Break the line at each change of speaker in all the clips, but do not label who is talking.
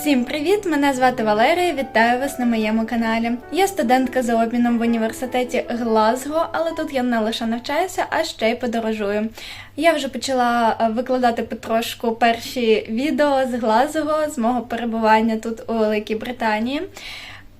Всім привіт! Мене звати Валерія. Вітаю вас на моєму каналі. Я студентка за обміном в університеті Глазго, але тут я не лише навчаюся, а ще й подорожую. Я вже почала е, викладати потрошку перші відео з Глазго, з мого перебування тут у Великій Британії.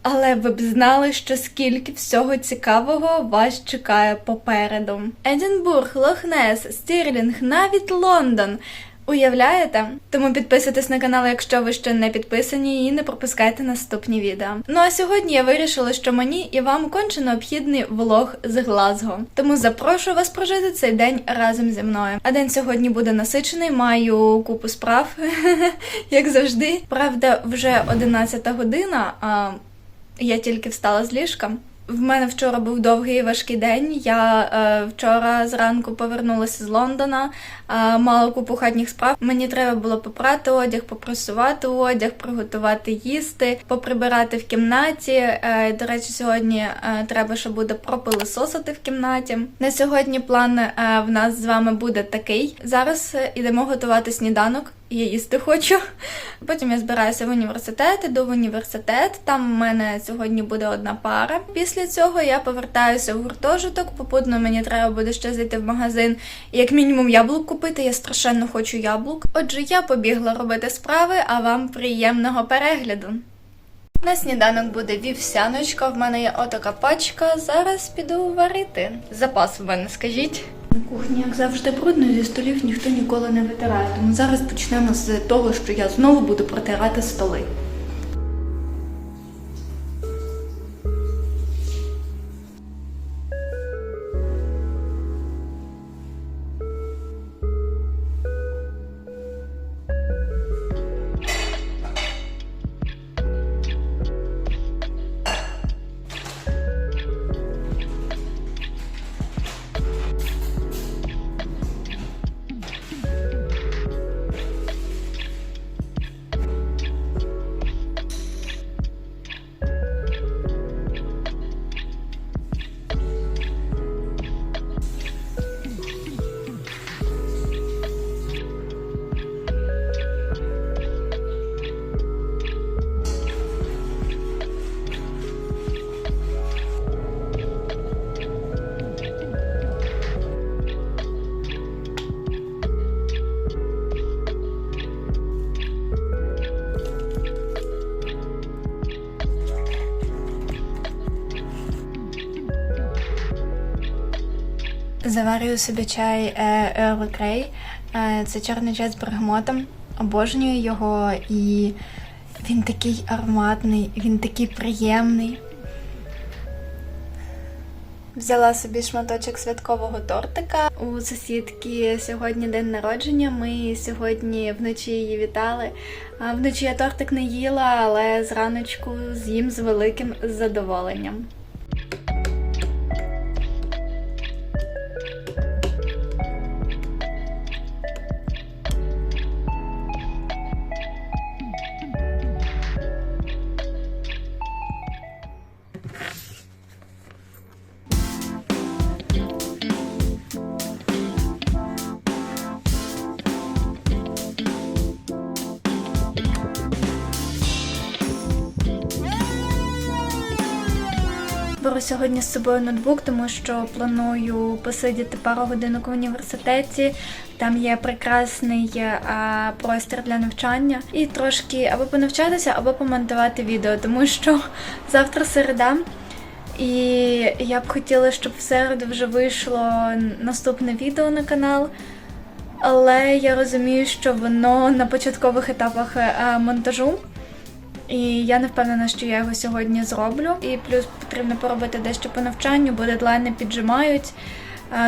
Але ви б знали, що скільки всього цікавого вас чекає попереду. Едінбург, Лохнес, Стірлінг, навіть Лондон. Уявляєте? Тому підписуйтесь на канал, якщо ви ще не підписані, і не пропускайте наступні відео. Ну а сьогодні я вирішила, що мені і вам конче необхідний влог з Глазго. Тому запрошую вас прожити цей день разом зі мною. А день сьогодні буде насичений, маю купу справ, як завжди. Правда, вже 11 година. а я тільки встала з ліжка. В мене вчора був довгий і важкий день. Я е, вчора зранку повернулася з Лондона, е, мала купу хатніх справ. Мені треба було попрати одяг, попросувати одяг, приготувати їсти, поприбирати в кімнаті. Е, до речі, сьогодні е, треба, ще буде пропилисосити в кімнаті. На сьогодні план е, в нас з вами буде такий. Зараз е, ідемо готувати сніданок. Я їсти хочу. Потім я збираюся в університет, іду в університет. Там в мене сьогодні буде одна пара. Після цього я повертаюся в гуртожиток. Попутно мені треба буде ще зайти в магазин і як мінімум яблук купити. Я страшенно хочу яблук. Отже, я побігла робити справи, а вам приємного перегляду. На сніданок буде вівсяночка. В мене є отака пачка. Зараз піду варити. Запас в мене, скажіть. Кухні, як завжди, брудно, зі столів ніхто ніколи не витирає. Тому зараз почнемо з того, що я знову буду протирати столи. Заварюю собі чай е, Earl Grey. Е, Це чорний чай з бергамотом. Обожнюю його і він такий ароматний, він такий приємний. Взяла собі шматочок святкового тортика. У сусідки сьогодні день народження. Ми сьогодні вночі її вітали. Вночі я тортик не їла, але зраночку з'їм з великим задоволенням. Беру сьогодні з собою ноутбук, тому що планую посидіти пару годинок в університеті. Там є прекрасний а, простір для навчання і трошки або понавчатися, або помонтувати відео, тому що завтра середа. І я б хотіла, щоб в середу вже вийшло наступне відео на канал. Але я розумію, що воно на початкових етапах е, монтажу. І я не впевнена, що я його сьогодні зроблю. І плюс потрібно поробити дещо по навчанню, бо дедлайни піджимають.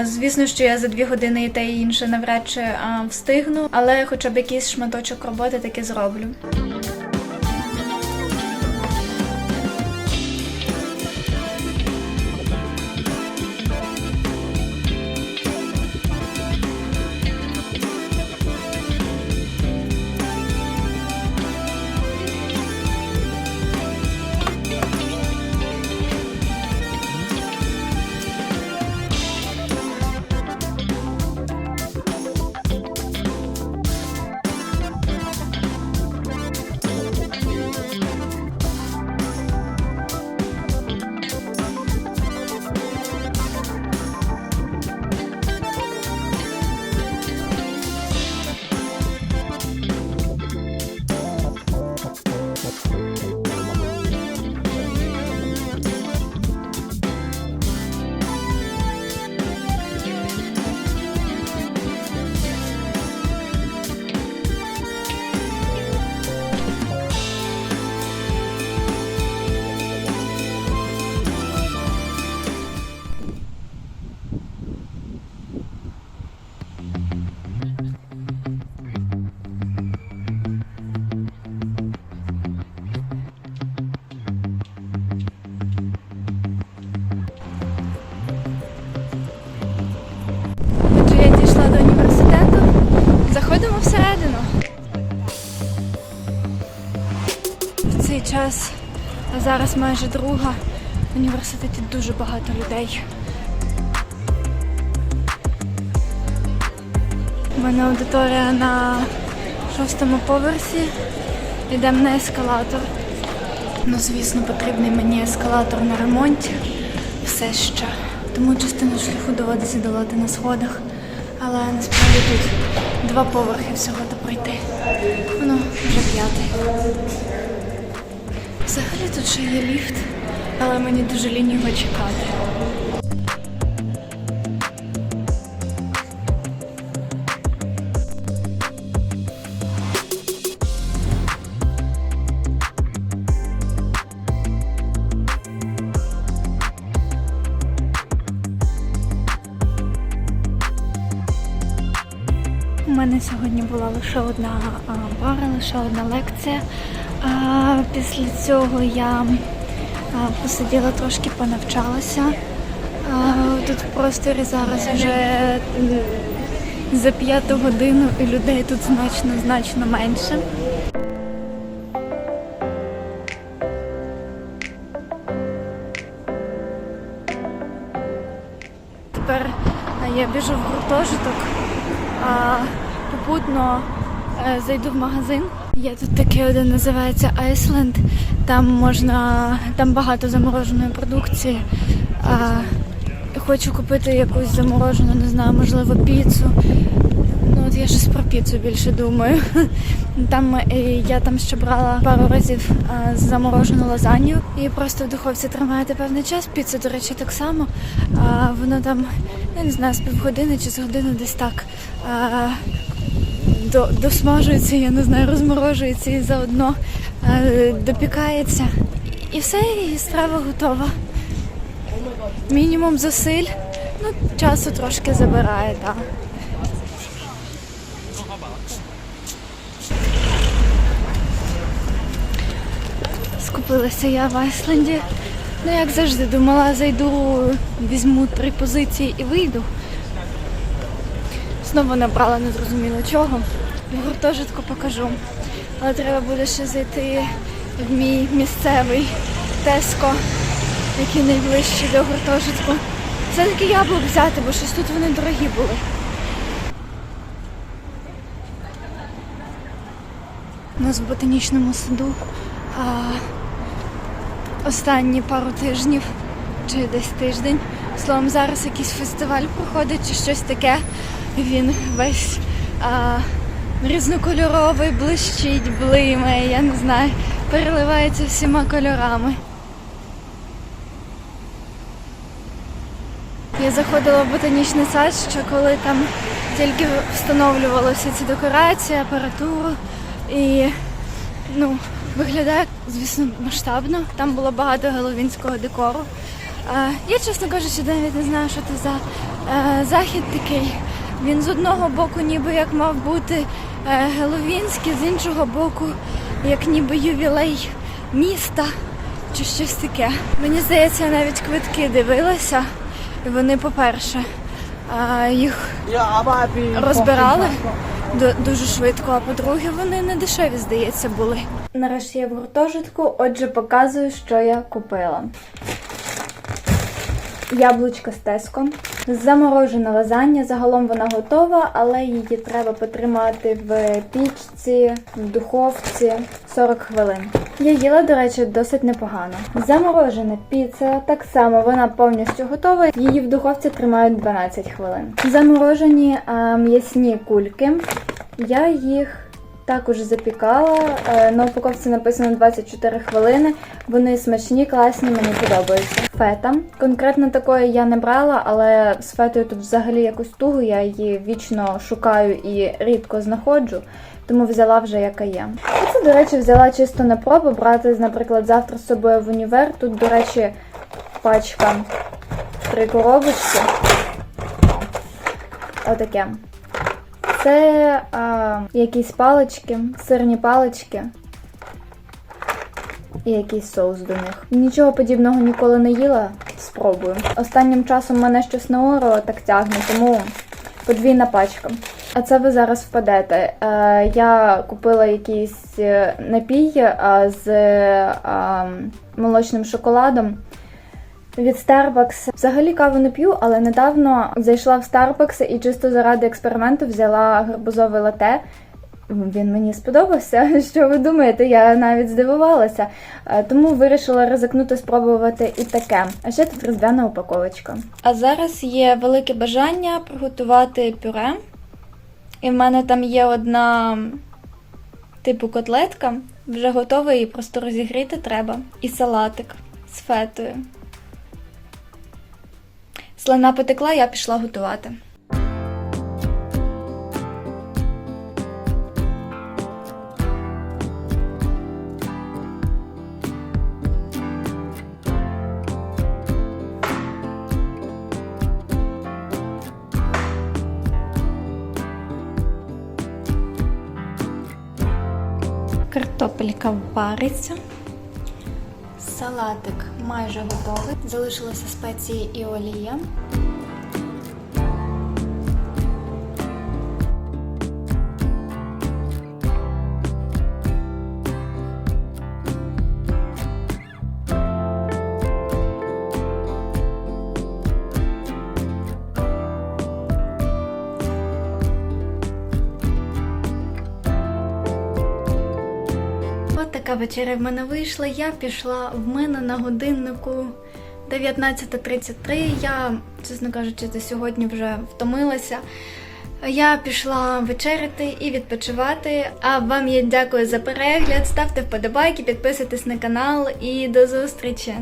Звісно, що я за дві години і те і інше навряд чи встигну, але хоча б якийсь шматочок роботи таки зроблю. Зараз майже друга. В університеті дуже багато людей. У мене аудиторія на шостому поверсі. Йдемо на ескалатор. Ну, звісно, потрібний мені ескалатор на ремонті. Все ще. Тому частину шляху доводиться долати на сходах. Але насправді тут два поверхи всього то пройти. Воно вже п'ятий. Взагалі тут ще є ліфт, але мені дуже лінь його чекати. У мене сьогодні була лише одна пара, лише одна лекція. А, після цього я посиділа трошки, понавчалася. А, тут в просторі зараз вже за п'яту годину і людей тут значно значно менше. Тепер я біжу в гуртожиток, а попутно е, зайду в магазин. Є тут такий один, називається Iceland. Там можна, там багато замороженої продукції. А, хочу купити якусь заморожену, не знаю, можливо, піцу. Ну от я щось про піцу більше думаю. Там е, я там ще брала пару разів а, заморожену лазанью і просто в духовці тримаєте певний час. Піца, до речі, так само. А, воно там, я не знаю, з півгодини чи з години десь так. А, до, досмажується, я не знаю, розморожується і заодно е, допікається. І все, і страва готова. Мінімум зусиль. Ну, часу трошки забирає, так. Скупилася я в Айсленді. Ну, як завжди, думала, зайду, візьму три позиції і вийду. Знову набрала незрозуміло чого. Гуртожитку покажу. Але треба буде ще зайти в мій місцевий Теско, який найближчий до гуртожитку. Все-таки яблук взяти, бо щось тут вони дорогі були. У нас в ботанічному саду а, останні пару тижнів чи десь тиждень. Словом, зараз якийсь фестиваль проходить чи щось таке. Він весь а, різнокольоровий, блищить, блимає, я не знаю, переливається всіма кольорами. Я заходила в ботанічний сад, ще коли там тільки встановлювалися ці декорації, апаратуру. І ну, виглядає, звісно, масштабно. Там було багато геловінського декору. Я, чесно кажучи, навіть не знаю, що це за е, захід такий. Він з одного боку ніби як мав бути е, геловінський, з іншого боку, як ніби ювілей міста чи щось таке. Мені здається, я навіть квитки дивилася, і вони, по-перше, е, їх розбирали ду- дуже швидко, а по-друге, вони не дешеві, здається, були. Нарешті я в гуртожитку, отже, показую, що я купила. Яблучко з теском, заморожена лазанья. Загалом вона готова, але її треба потримати в пічці, в духовці 40 хвилин. Я їла, до речі, досить непогано. Заморожена піца так само, вона повністю готова. Її в духовці тримають 12 хвилин. Заморожені м'ясні кульки. Я їх також запікала. Е, На упаковці написано 24 хвилини. Вони смачні, класні, мені подобаються. Фета. Конкретно такої я не брала, але з фетою тут взагалі якось туго. Я її вічно шукаю і рідко знаходжу. Тому взяла вже яка є. І це, до речі, взяла чисто на пробу брати, наприклад, завтра з собою в універ. Тут, до речі, пачка три коробочки. Отаке. Це а, якісь палички, сирні палички і якийсь соус до них. Нічого подібного ніколи не їла. Спробую. Останнім часом мене щось на оро так тягне, тому подвійна пачка. А це ви зараз впадете. Е, я купила якийсь е, напій з е, молочним шоколадом. Від Starbucks. Взагалі каву не п'ю, але недавно зайшла в Starbucks і чисто заради експерименту взяла гарбузове лате. Він мені сподобався. Що ви думаєте? Я навіть здивувалася. Е, Тому вирішила ризикнути спробувати і таке. А ще тут різдвяна упаковочка. А зараз є велике бажання приготувати пюре. І в мене там є одна типу котлетка, вже готова, її просто розігріти треба. І салатик з фетою. Слина потекла, я пішла готувати. Картопелька вариться. Салатик майже готовий. Залишилися спеції і олія. Вечеря в мене вийшла. Я пішла в мене на годиннику 19.33. Я, чесно кажучи, за сьогодні вже втомилася. Я пішла вечеряти і відпочивати. А вам я дякую за перегляд. Ставте вподобайки, підписуйтесь на канал і до зустрічі!